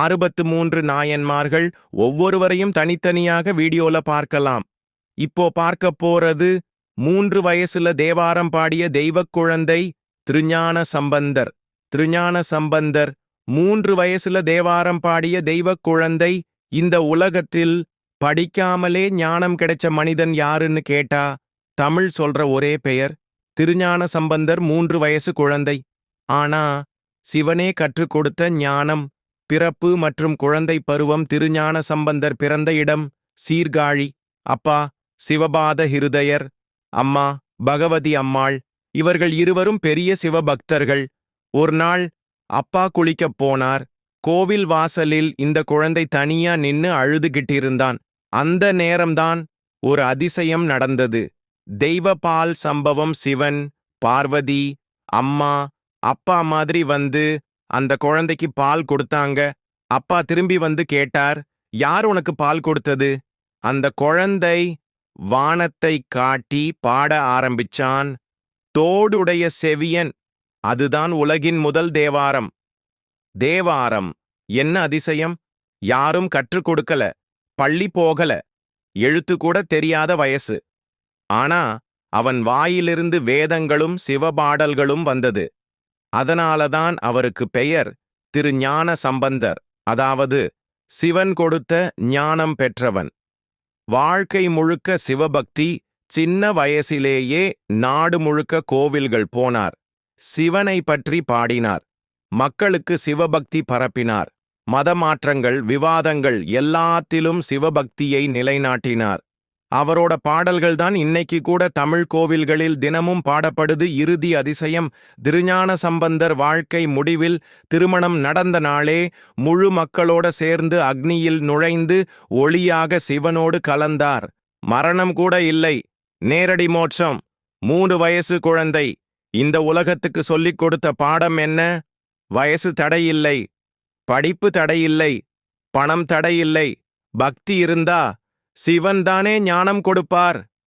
அறுபத்து மூன்று நாயன்மார்கள் ஒவ்வொருவரையும் தனித்தனியாக வீடியோல பார்க்கலாம். இப்போ பார்க்க போறது மூன்று வயசுல தேவாரம் பாடிய தெய்வக் குழந்தை திருஞான சம்பந்தர். திருஞான சம்பந்தர் மூன்று வயசுல தேவாரம் பாடிய தெய்வக் குழந்தை இந்த உலகத்தில் படிக்காமலே ஞானம் கிடைச்ச மனிதன் யாருன்னு கேட்டா தமிழ் சொல்ற ஒரே பெயர் திருஞான சம்பந்தர் மூன்று வயசு குழந்தை. ஆனா சிவனே கற்றுக் கொடுத்த ஞானம் பிறப்பு மற்றும் குழந்தை பருவம் திருஞான சம்பந்தர் பிறந்த இடம் சீர்காழி. அப்பா சிவபாத ஹிருதயர். அம்மா பகவதி அம்மாள். இவர்கள் இருவரும் பெரிய சிவபக்தர்கள். ஒரு நாள் அப்பா குளிக்கப் போனார். கோவில் வாசலில் இந்த குழந்தை தனியா நின்னு அழுதுகிட்டிருந்தான். அந்த நேரம்தான் ஒரு அதிசயம் நடந்தது. தெய்வபால் சம்பவம் சிவன் பார்வதி அம்மா அப்பா மாதிரி வந்து அந்த குழந்தைக்கு பால் கொடுத்தாங்க. அப்பா திரும்பி வந்து கேட்டார் யார் உனக்கு பால் கொடுத்தது? அந்த குழந்தை வானத்தை காட்டி பாட ஆரம்பிச்சான். தோடுடைய செவியன் அதுதான் உலகின் முதல் தேவாரம். தேவாரம் என்ன அதிசயம்? யாரும் கற்றுக் கொடுக்கல பள்ளி போகல எழுத்து கூட தெரியாத வயசு. ஆனா அவன் வாயிலிருந்து வேதங்களும் சிவபாடல்களும் வந்தது. அதனாலதான் அவருக்கு பெயர் திரு ஞான சம்பந்தர் அதாவது சிவன் கொடுத்த ஞானம் பெற்றவன். வாழ்க்கை முழுக்க சிவபக்தி சின்ன வயசிலேயே நாடு முழுக்க கோவில்கள் போனார். சிவனை பற்றி பாடினார். மக்களுக்கு சிவபக்தி பரப்பினார். மதமாற்றங்கள் விவாதங்கள் எல்லாத்திலும் சிவபக்தியை நிலைநாட்டினார். அவரோட பாடல்கள் தான் இன்னைக்கு கூட தமிழ் கோவில்களில் தினமும் பாடப்படுது. இறுதி அதிசயம் திருஞான சம்பந்தர் வாழ்க்கை முடிவில் திருமணம் நடந்த நாளே முழு மக்களோட சேர்ந்து அக்னியில் நுழைந்து ஒளியாக சிவனோடு கலந்தார். மரணம் கூட இல்லை. நேரடி மோட்சம் மூணு வயசு குழந்தை. இந்த உலகத்துக்கு சொல்லிக் கொடுத்த பாடம் என்ன? வயசு தடையில்லை. படிப்பு தடையில்லை. பணம் தடையில்லை. பக்தி இருந்தா சிவன் தானே ஞானம் கொடுப்பார்.